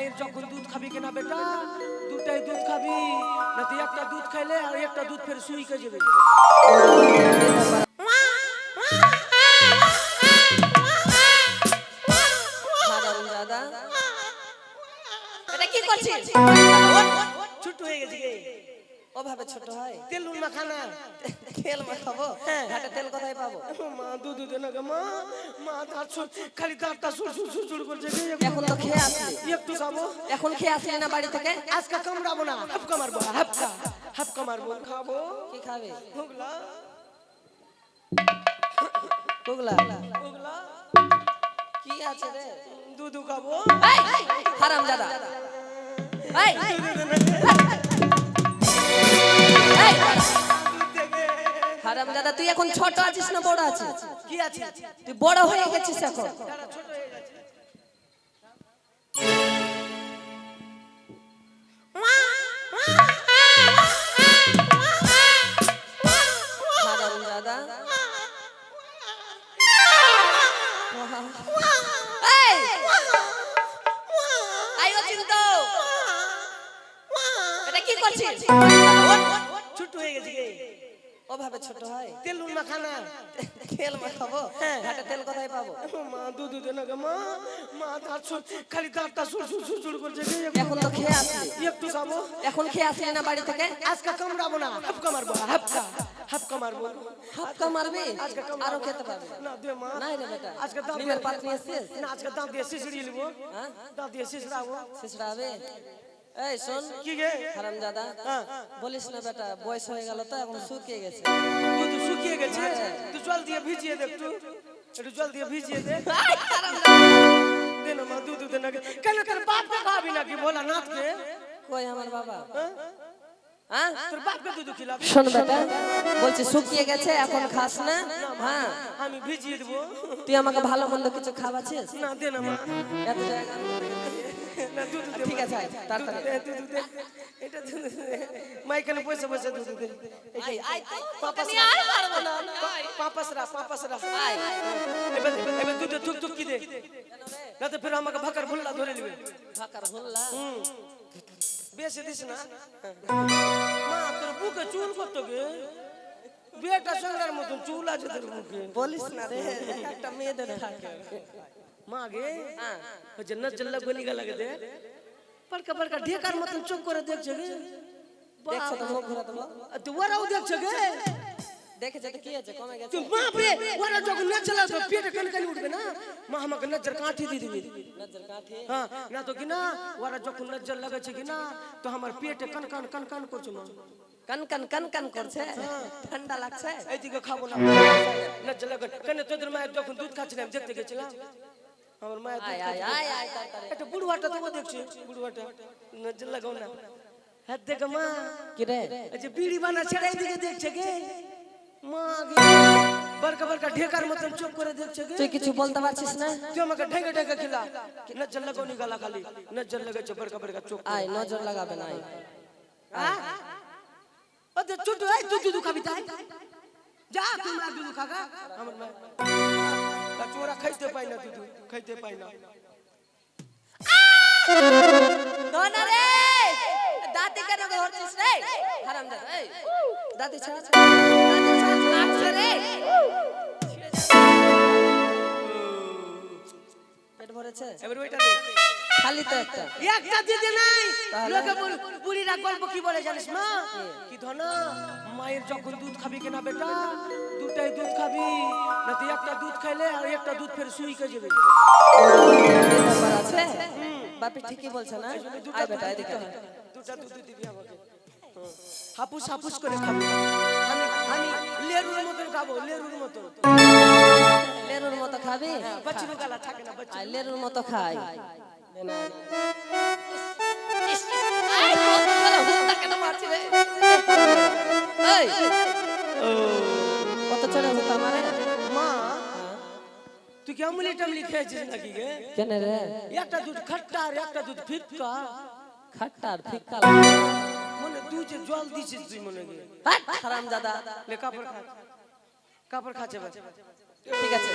মায়ের যখন দুধ খাবি কিনা বেটা? দুটাই দুধ খাবি। না তুই একটা দুধ খাইলে আর একটা দুধ ফের শুইকে যাবে। হারাম দাদা। এটা কি করছিস? ছোট হয়ে গেছে ওভাবে ছোট হয়। তেল নুন মাখানা। তেল মাখাবো? হ্যাঁ। ঘাটে তেল কোথায় পাবো? মা দুধ দে না গে মা। মা দাঁত সুর- খালি দাঁতটা সুর সুর সুর সুর করছে। এখন তো খেয়ে আসলি। একটু খাব। এখন খেয়ে আসলি না বাড়ি থেকে? আজকে কামড়াবো না। হাপকা মারবো হাপকা। হাপকা মারবো খাব। কি খাবে? হুগলা পুগলা হুগলা কি আছে রে? দুধ খাব। হারাম দাদা এই দুধ দাদা, তুই এখন ছোট আছিস না বড় আছিস? কি আছে তুই বড় হয়ে গেছিস এখন। কি করছিস? ছোট হয়ে গেছে গে ওভাবে ছোট হয়। তেল নুন মাখানা। তেল মাখাবো? ঘাটে তেল কোথায় পাবো? মা দুধ দে না গে মা। মা দাঁত সুর খালি দাঁতটা সুর সুর সুর সুর করছে এখন তো খেয়ে আসলি। একটু খাব এখন খেয়ে আসলি না বাড়ি থেকে? আজকে কামড়াবো না হাপকা মারবো হাপকা হাপকা মারবো। হাপকা মারবি? আজকে আরও খেতে পারবি। না দে মা। নাই রে বেটা। আজকে দাঁত নিমের পাত নিয়ে এসছিস? না আজকে দাঁত দিয়ে শিশড়ি নিবো হ্যাঁ? দাঁত দিয়ে শেষরা হবে? এই শোন কি গে? হারাম দাদা হ্যাঁ। বলিস না বেটা বয়স হয়ে গেল তো এখন শুকিয়ে গেছে। দুধ শুকিয়ে গেছে তুই জল দিয়ে ভিজিয়ে দে একটু। একটু জল দিয়ে ভিজিয়ে দে। দে না মা দুধ দে না। কেন তোর বাপকে খাবি নাকি ভোলা নাথকে কই আমার বাবা? হ্যাঁ? হ্যাঁ? তোর বাপকে দুধ খিলাবি? শোন বেটা বলছি শুকিয়ে গেছে এখন খাস না হ্যাঁ। আমি ভিজিয়ে দেবো। তুই আমাকে ভালো মন্দ কিছু খাওয়াছিস না দে না মা। এত জায়গা না দুধ ঠিক আছে তাড়াতাড়ি দুধ দে এটা দুধ দে বসে বসে দুধ দে আয়, আয় পাপাস তোকে আর পারব না, আয়। পাপাসরা পাপাসরা আয়। এবার এবার দুধে থুক থুক কি দে না তো ফের আমাকে ভাকার ভুল্লা ধরে নিবে ভাকার ভুললা বেশি দিস না মা তোর বুকে চুল কত গে বেটা সংগ্রার মতন চুল আছে তোর বলিস না রে একটা মেয়েদের থাকে মা গে হ্যাঁ হচ্ছে না চল্লা গলি গা লাগে দে পড়কা পড়কা ঢেকার মতন চোখ করে দেখছে গে দেখছ তো মুখ ঘোরাতে বল তুই ওরাও দেখছে গে দেখেছে তো কি আছে কমে গেছে তুই বাপ রে ওরা যখন না চলা তো পেটে কান কান উঠবে না মা আমাকে নজর কাঠি দিয়ে দিবি নজর কাঠি হ্যাঁ না তো কি না ওরা যখন নজর লাগাচ্ছে কি না তো আমার পেটে কান কান কান কান করছে মা কান কান কান কান করছে ঠান্ডা লাগছে এইদিকে খাব না নজর লাগা কেন তোদের মায়ের যখন দুধ খাচ্ছিলাম দেখতে গেছিলাম আমার মায়ের দুধ আয় আয় আয় আয় তাড়াতাড়ি। একটা বুড়ুয়াটা তো দেখছি বুড়ুয়াটা নজর লাগাও না হাত দেখো মা। কি রে? যে বিড়ি বানা ছেড়ে এইদিকে দেখছে গে মা গে। বড়কা বড়কা ঢেকার মতন চোখ করে দেখছে গে তুই কিছু বলতে পারছিস না? তুই আমাকে ঢেকে ঢেকে খিলা। নজর লাগাও নি গালা খালি। নজর লাগাচ্ছে বড়কা বড়কা চোখ আয় নজর লাগাবে না আয়। ও তো ছোট এই তুই দুধ খাবি তাই। যা তুই মা দুধ খাগা। আমার মা তা চোরা খাইতে পাই না দুধু খাইতে পাই না। রে! দাঁতে কেন ধরছিস রে? হারাম দা এই। দাঁতে ছাড়া দাঁতে ছাড়া লাগছে রে। পেট ভরেছে? এবার ওইটা দেখ। খালি তো একটা। একটা দিতে নাই? লোকে বুড়িরা গল্প কি বলে জানিস মা? কি ধনা? মায়ের যখন দুধ খাবি কিনা বেটা? দুটাই দুধ খাবি না তুই একটা দুধ খাইলে আর একটা দুধ ফের শুইকে যাবে। এই ব্যাপার আছে? বাপি ঠিকই বলছে না? আয় বেটা এদিকে দুটা দুধ দিবি আমাকে। হাপুস হাপুস করে খাবি। আমি আমি লেরুর মতন খাব লেরুর মতন। লেরুর মতো খাবি? বাচ্চির গালা থাকে না বাচ্চা লেরুর মতো খাই। কত চড়ে হতো আমার মা তুই কি আমলি টামলি খেয়েছিস নাকি গে কেন রে একটা দুধ খাট্টা আর একটা দুধ ফিটকা খাট্টার ফিক্কা মনে তুই যে জল দিছিস তুই মনে গে হারাম দাদা লে কাপড় খা কাপড় খাচ্ছে ঠিক আছে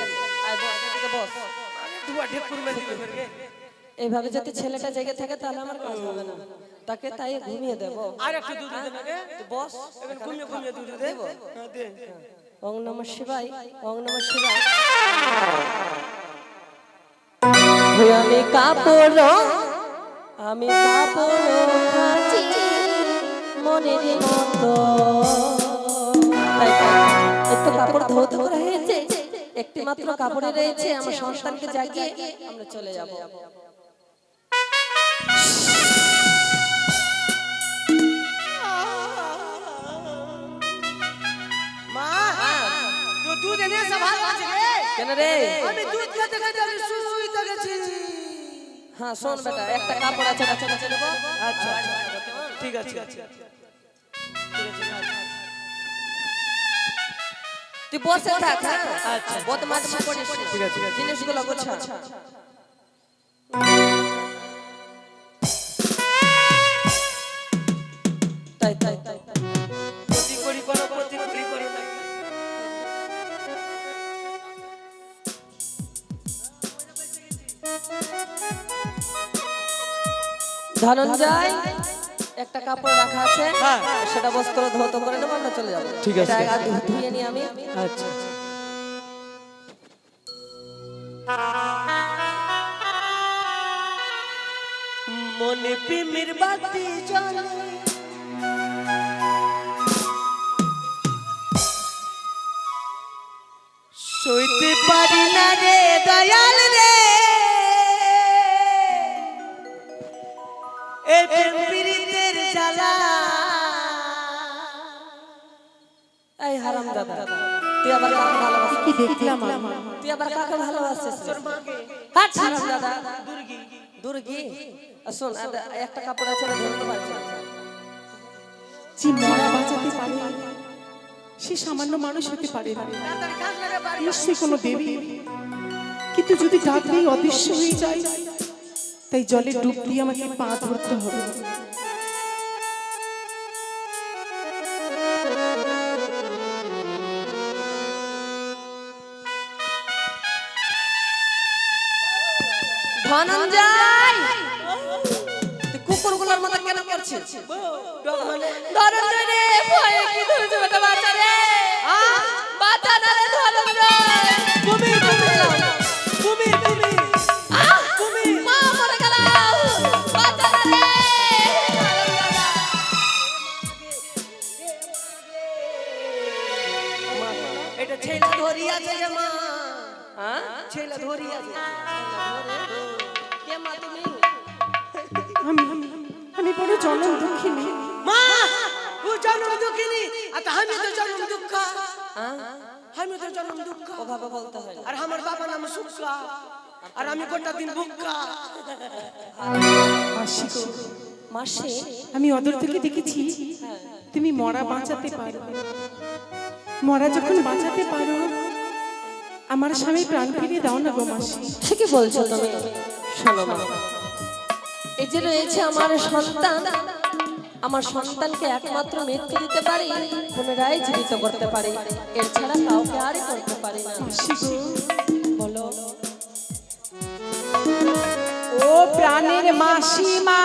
আয় বস বস ধোয়া ঢেকুর মে দিবে ফের গে এইভাবে যদি ছেলেটা জেগে থাকে তাহলে আমার কাজ হবে না। তাকে তাই ঘুমিয়ে দেব। আর একটু দুধ দে না বস এবার ঘুমিয়ে ঘুমিয়ে দুধ দে। হ্যাঁ, ওং নম শিবাই ওং নম শিবাই আমি কাপড় আমি কাপড় খাচ্ছি মনের মতো। একটু কাপড় ধৌত করা হয়েছে। একটি মাত্র কাপড়ে রয়েছে আমার সন্তানকে জাগিয়ে আমরা চলে যাব। কেন রে? আমি দুধ খেতে খেতে আমি গেছি। হ্যাঁ শোন বেটা একটা কাপড় আছে কাছে কাছে নেব আচ্ছা ঠিক আছে। তুই বসে থাক হ্যাঁ? আচ্ছা। বদমাশি করিস। না। ঠিক আছে, ঠিক আছে। জিনিসগুলো গোছা। ধনঞ্জয় একটা কাপড় রাখা আছে। হ্যাঁ। সেটা বস্ত্র ধৌত করে নেব আমরা চলে যাব। ঠিক আছে। ধুয়ে নিই আমি। আচ্ছা। মনে প্রেমের বাতি জ্বলে। সইতে পারি না রে দয়াল রে। এই প্রেম পীড়িতের জ্বালা। এই হারাম দাদা তুই আবার কাকে ভালোবাসিস? কি দেখলাম তুই আবার কাকে ভালোবাসিস? হারাম দাদা দুর্গি। দুর্গি? শোন একটা কাপড় আছে না ধরে পারছি মরা বাঁচাতে পারে সে সামান্য মানুষ হতে পারে না। নিশ্চয়ই কোনো দেবী। কিন্তু যদি ডাকলেই অদৃশ্য হয়ে যায় তাই জলে ডুব দিয়ে আমাকে পা ধরতে হবে। ধনঞ্জয়! কুকুরগুলোর মতো কেন করছিস ধনঞ্জয় রে ভয়ে কি ধরেছে বেটা বাচ্চা রে বাচ্চা জনম দুঃখিনী। মা ও জন্ম দুঃখিনী। আর আমি তো জন্ম দুঃখ। আমি তো জন্ম দুঃখ। ওভাবে বলতে হয়। আর আমার বাবা নাম সুক্কা আর আমি গোটা দিন গো, মাসে আমি অদূর থেকে দেখেছি তুমি মরা বাঁচাতে পারো। মরা যখন বাঁচাতে পারো আমার স্বামী প্রাণ ফিরিয়ে দাও না গো মাসি। ঠিকই বলছো তুমি। শোনো মা এই যে রয়েছে আমার সন্তান, আমার সন্তানকে একমাত্র মৃত্যু দিতে পারি, পুনরায় জীবিত করতে পারি। এছাড়া কাউকে আর করতে পারি না। বলো। ও প্রাণের মাসিমা।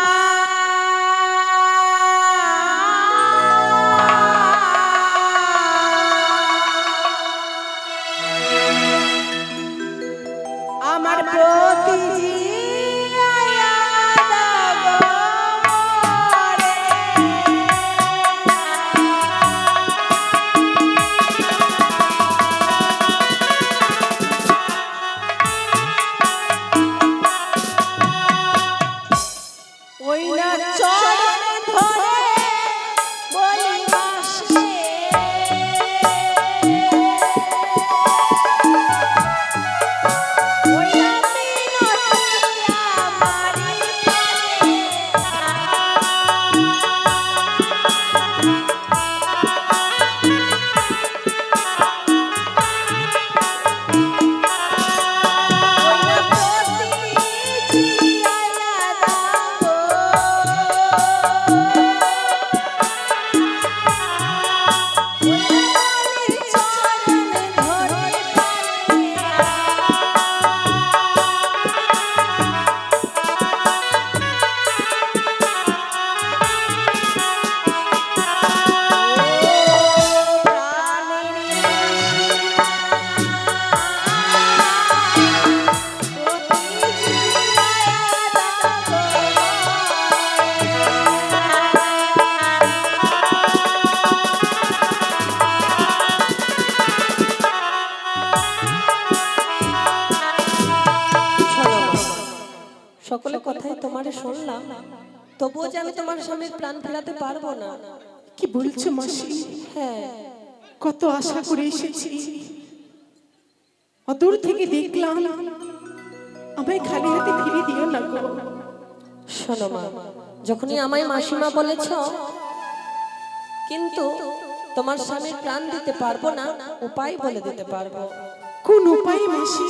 তোমার শুনলাম তবুও যে আমি তোমার স্বামীর প্রাণ ফেরাতে পারব না। কি বলছো মাসি? হ্যাঁ। কত আশা করে এসেছি। অদূর থেকে দেখলাম আমায় খালি হাতে ফিরে দিও না গো। শোনো মা যখনই আমায় মাসিমা বলেছ কিন্তু তোমার স্বামীর প্রাণ দিতে পারব না উপায় বলে দিতে পারব। কোন উপায় মাসি?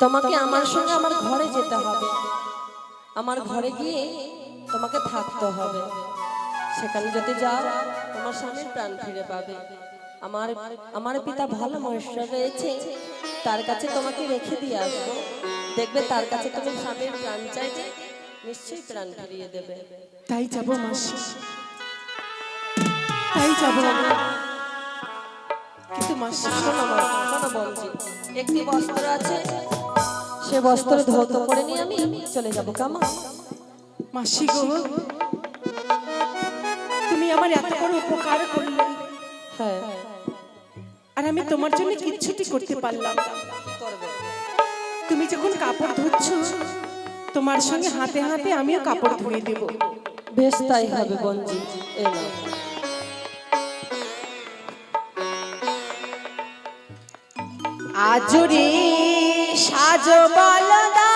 তোমাকে আমার সঙ্গে আমার ঘরে যেতে হবে। আমার ঘরে গিয়ে তোমাকে থাকতে হবে। সেখানে যদি যাও, তোমার স্বামীর প্রাণ ফিরে পাবে। আমার আমার পিতা ভালো মহেশ্বর রয়েছে, তার কাছে তোমাকে রেখে দিয়ে আসব। দেখবে তার কাছে তুমি স্বামীর প্রাণ চাইবে, নিশ্চয়ই প্রাণ ফিরিয়ে দেবে। তাই যাব মাসি। তাই যাব কিন্তু মাসি, শোনো শোনো বলছি একটি বস্ত্র আছে সে বস্ত্র ধৌত করে নিয়ে আমি চলে যাব। কামা। মাসি গো তুমি আমার এত বড় উপকার করলে। হ্যাঁ। আর আমি তোমার জন্য কিচ্ছুটি করতে পারলাম তুমি যখন কাপড় ধুচ্ছ তোমার সঙ্গে হাতে হাতে আমিও কাপড় ধুয়ে দেব। বেশ তাই হবে বঞ্জি। নাও। আজরে সাজো বলদা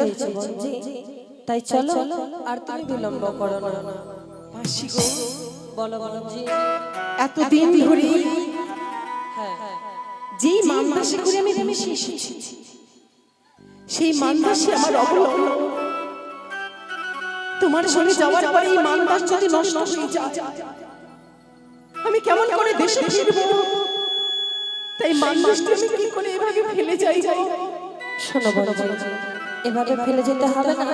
হয়েছে বঞ্জি তাই চলো আর তুমি বিলম্ব করো না। মাসি গো। বলো এতদিন ধরে হ্যাঁ। যেই মানদাসে করে আমি এসেছি সেই মানদাসে আমার অবলম্বন তোমার সঙ্গে যাওয়ার পরে এই মানদাস যদি নষ্ট হয়ে যায়। আমি কেমন করে দেশে ফিরবো? তাই মানদাসটা আমি কি করে এভাবে ফেলে যাই যাই? শোনো বঞ্জি এভাবে ফেলে যেতে হবে না।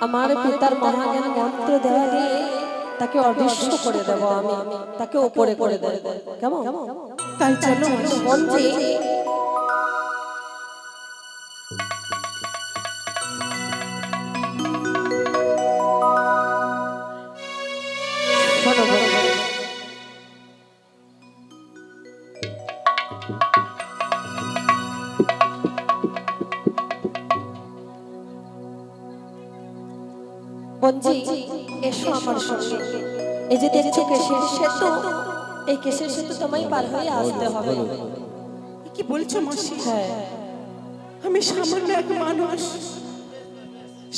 আমার পিতার মহাজ্ঞান মন্ত্র দেওয়া দিয়ে তাকে অদৃশ্য করে দেব আমি। তাকে ওপরে করে দেব। কেমন? তাই চলো মন্ত্রী বঞ্জি এসো আমার সঙ্গে। এই যে দেখছ কেশের সেতু এই কেশের সেতু তোমায় পার হয়ে আসতে হবে। কি বলছো মাসি? হ্যাঁ। আমি সামান্য এক মানুষ।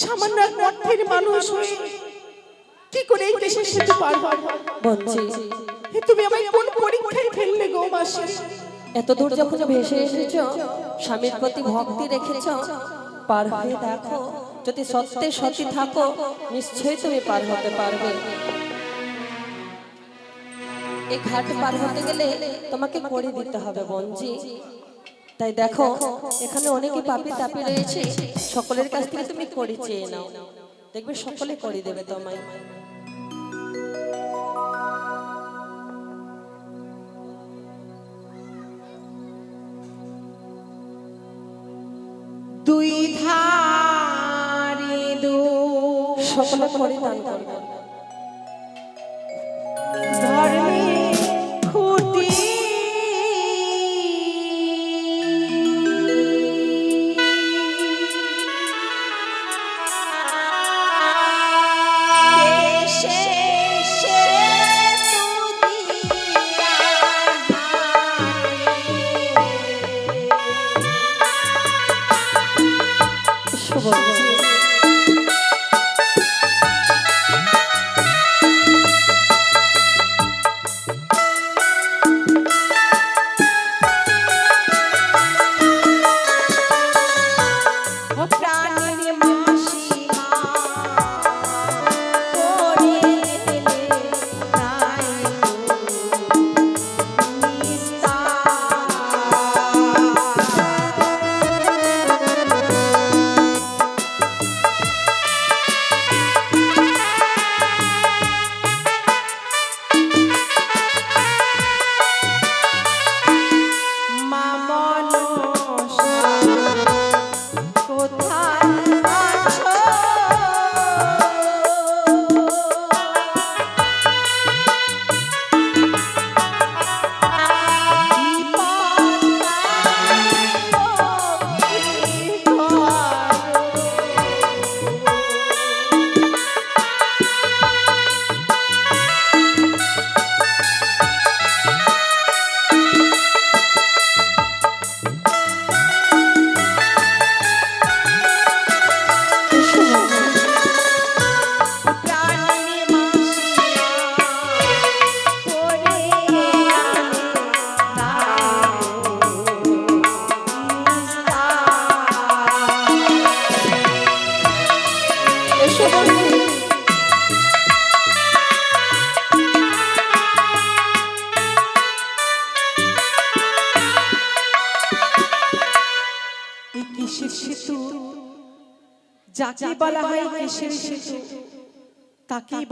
সামান্য এক অর্থের মানুষ হয়ে কি করে এই দেশের সাথে পারব বঞ্চি এ তুমি আমায় কোন পরীক্ষায় ফেললে গো মাসি? এত দূর যখন ভেসে এসেছ স্বামীর প্রতি ভক্তি রেখেছ পার হয়ে দেখো যদি সত্যে সতী থাকো, নিশ্চয়ই তুমি পার হতে পারবে। এই ঘাট পার হতে গেলে তোমাকে করে দিতে হবে বঞ্জি তাই দেখো, এখানে অনেকে পাপি তাপি রয়েছে। সকলের কাছ থেকে তুমি করে চেয়ে নাও। দেখবে সকলে করে দেবে তোমায়। সকলে করে দান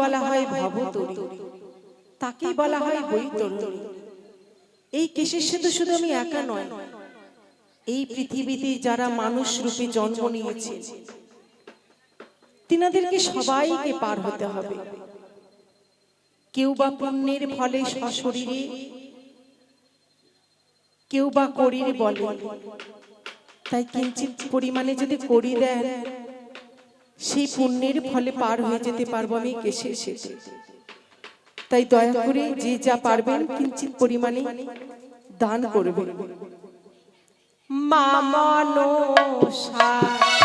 বলা হয় ভবতরী। তাকেই বলা হয় বৈতরণী এই কিসের সেতু শুধু আমি একা নয়, এই পৃথিবীতে যারা মানুষ রূপে জন্ম নিয়েছে, তিনাদেরকে সবাইকে পার হতে হবে। কেউ বা পুণ্যের ফলে সশরীরে, কেউ বা করির বলে। তাই কিঞ্চিত পরিমাণে যদি করি দেন সেই পুণ্যের ফলে পার হয়ে যেতে পারব আমি কেশে শেষে তাই দয়া করে যে যা পারবেন কিঞ্চিৎ পরিমাণে দান করবেন। মামানো নামটি